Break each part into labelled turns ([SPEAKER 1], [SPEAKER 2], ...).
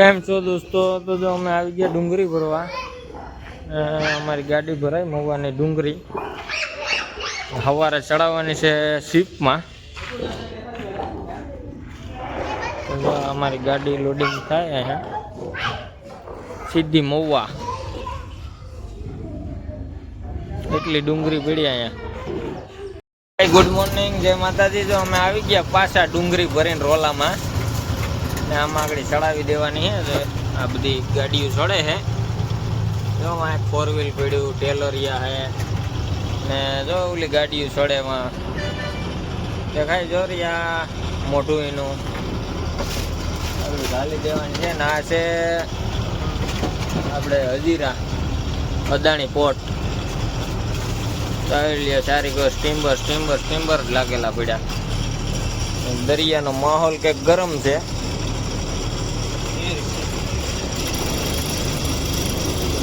[SPEAKER 1] કેમ છો દોસ્તો? તો જો અમે આવી ગયા ડુંગળી ભરવા. અમારી ગાડી ભરાય મવાની ડુંગળી સવારે ચડાવવાની છે શીપમાં. અમારી ગાડી લોડિંગ થાય અહીંયા. સીધી મહુવા. એટલી ડુંગળી પડી અહીંયા. ગુડ મોર્નિંગ જય માતાજી. જો અમે આવી ગયા પાછા ડુંગળી ભરીને રોલામાં. ને આમાં આગળ ચડાવી દેવાની છે આ બધી ગાડીઓ ચડે છે. જો એક ફોર વ્હીલ પડ્યું ટેલરિયા છે. ને જો ઓલી ગાડીઓ ચડે એમાં. દેખાય જો રહ્યા મોટું એનું. ઘાલી દેવાની છે ને આ છે આપણે હજીરા અદાણી પોર્ટ. ચાલ્યા સારી કોઈ સ્ટીમ્બર સ્ટીમ્બર સ્ટીમ્બર લાગેલા પડ્યા. દરિયાનો માહોલ કંઈક ગરમ છે.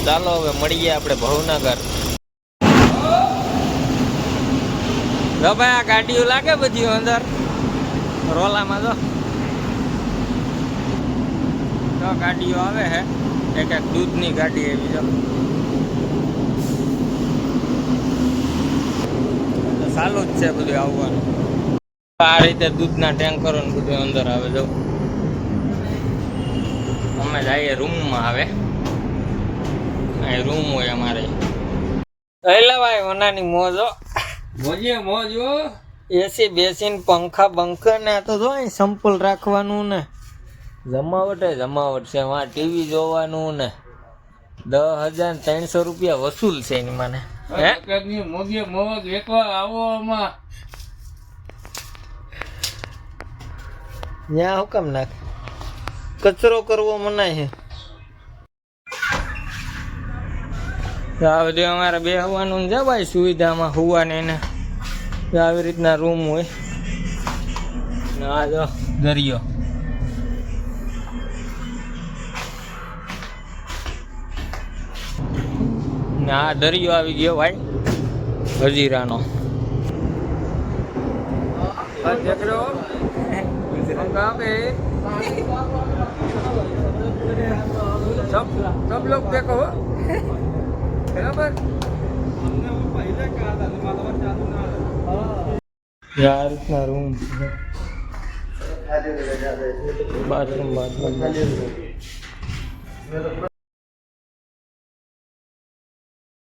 [SPEAKER 1] ચાલો હવે મળીએ આપણે ભવનગર. જો ભાઈ, આ ગાડીઓ લાગે બધી અંદર? રોલામાં જો. જો ગાડીઓ આવે છે એક એક દૂધની ગાડી એવી જો. તો ચાલુ જ છે બધું આવવાનું. આ રીતે દૂધના ટેન્કરો ને બધું અંદર આવે, જો. અમે જઈએ રૂમમાં આવે. અહીં રૂમ હોય અમારે. એલા ભાઈ ઓનાની મોજો
[SPEAKER 2] મોજે મોજ હો.
[SPEAKER 1] એસી બેસીને પંખા બંખા ને આ તો જો અહીં સંપલ રાખવાનું ને. જમાવટે જમાવટ છે વાં ટીવી જોવાનું ને. દસ હજાર ત્રણસો રૂપિયા વસૂલ છે એની મને. હે?
[SPEAKER 2] મોજે મોજ. એકવાર આવો આમાં.
[SPEAKER 1] ત્યાં હુકમ કામ નાખે? કચરો કરવો મનાય છે. તો આ બધું અમારે બેહવાનું છે ભાઈ સુવિધામાં હુવાને ને તો આવી રીતના રૂમ હોય ને આ જો દરિયો ને આ દરિયો આવી ગયો ભાઈ હજીરાનો
[SPEAKER 2] देख रहे हो हम कहाँ पे हैं? सब सब लोग देखो બરાબર.
[SPEAKER 1] યાર રીતના રૂમ બાથરૂમ બાથરૂમ